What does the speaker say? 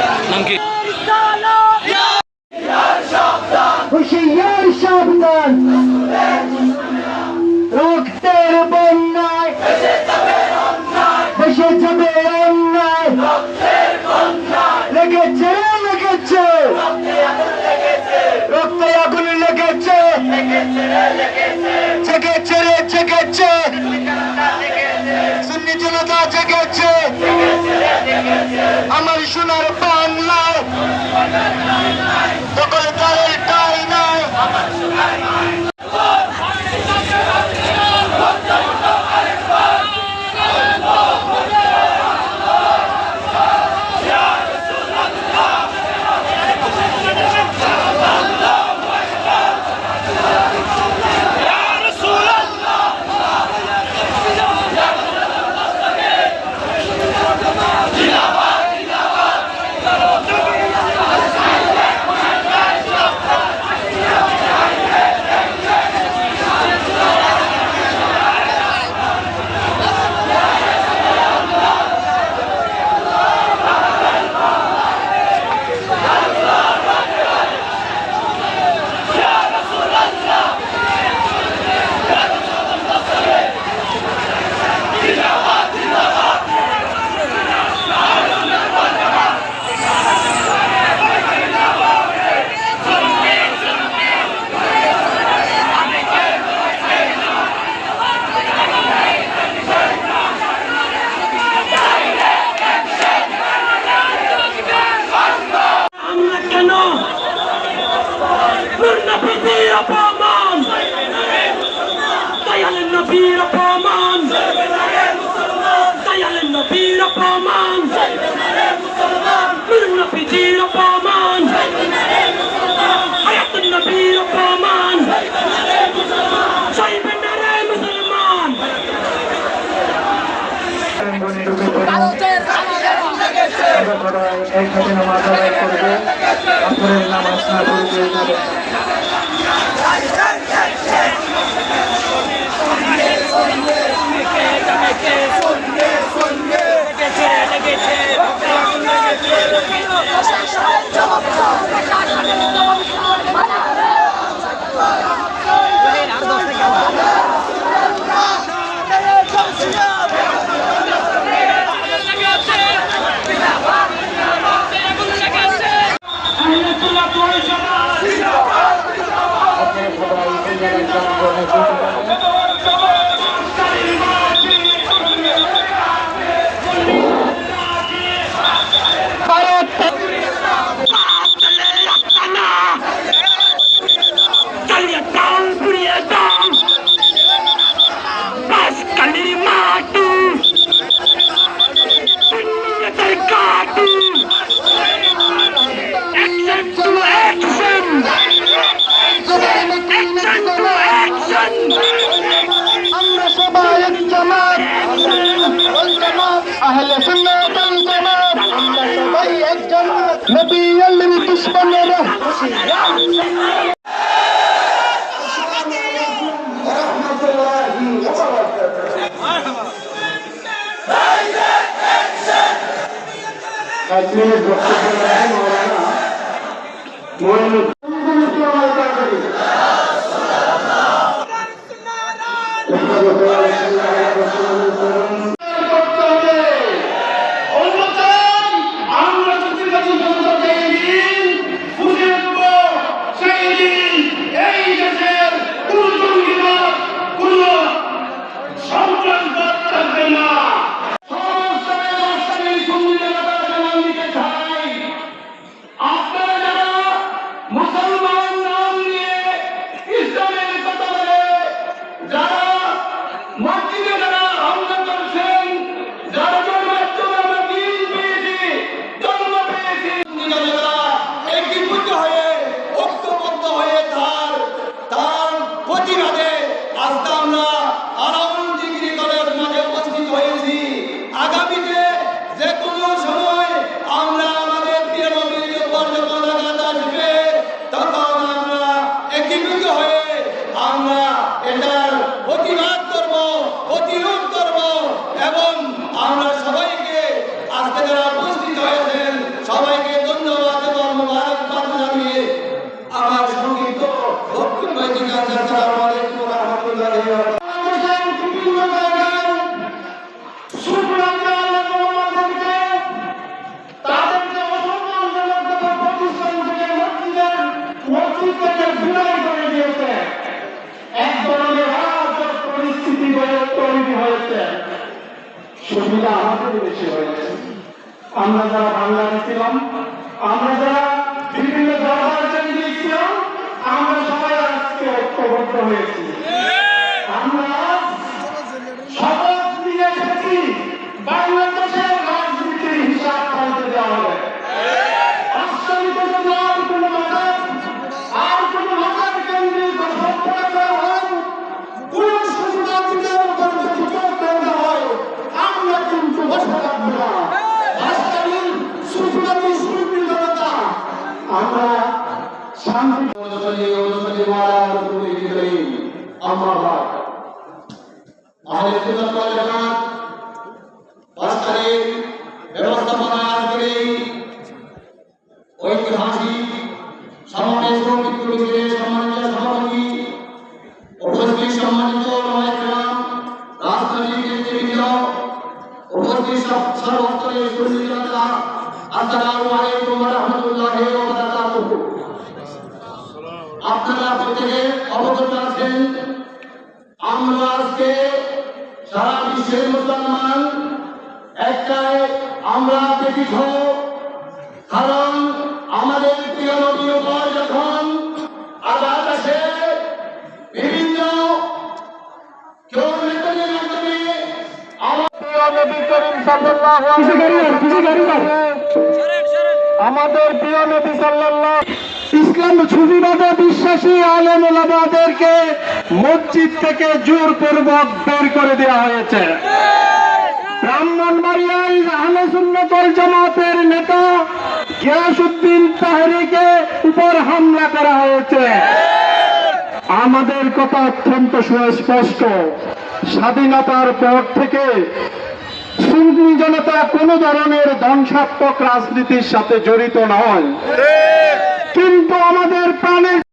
নাম কি হুশিয়ার সাবধান। রক্তের বন্যায়। দেশে যাবে অন্যায়। লেগেছে লেগেছে। রক্তে আগুন লেগেছে। জেগেছে রে আমার সোনার একসাথে নামাজ আদায় করবে আপনার নামাজ না পড়বে যাবে 本当だ。আহলে সুন্নাত ওয়াল জামাত আমরা সবাই এক জামাত নবী আল্লাহর দুশমনেরা আপনি বক্তব্য মৌলানা মসজিদে যারা হামলা সুবিধা আমাদের বেশি হয়েছে আমরা যারা বাংলাতে ছিলাম, আমরা যারা বিভিন্ন দরবার আমরা সবাই আজকে ঐক্যবদ্ধ হয়েছি। আহলে সুন্নাত ওয়াল জামাত ব্যবস্থাপনা এই ঐতিহাসিক সমাবেশ আমরা আজকে সারা বিশ্বের মুসলমান একটাই আমরা ব্যতীত। কারণ আমাদের প্রিয় নবীর উপর যখন আঘাত আসে বিভিন্ন কেউ নবী করিম আমাদের প্রিয় নবী সাল্লাল্লাহু বিশ্বাসী মসজিদ থেকে বের করে দেওয়া হয়েছে। জামাতের নেতা গিয়াসউদ্দিন তাহরিকে উপর হামলা করা হয়েছে। আমাদের কথা অত্যন্ত সুস্পষ্ট। স্বাধীনতার পর থেকে সুন্নি জনতা কোনো ধরনের ধ্বংসাত্মক রাজনীতির সাথে জড়িত নয়। কিন্তু আমাদের প্রাণের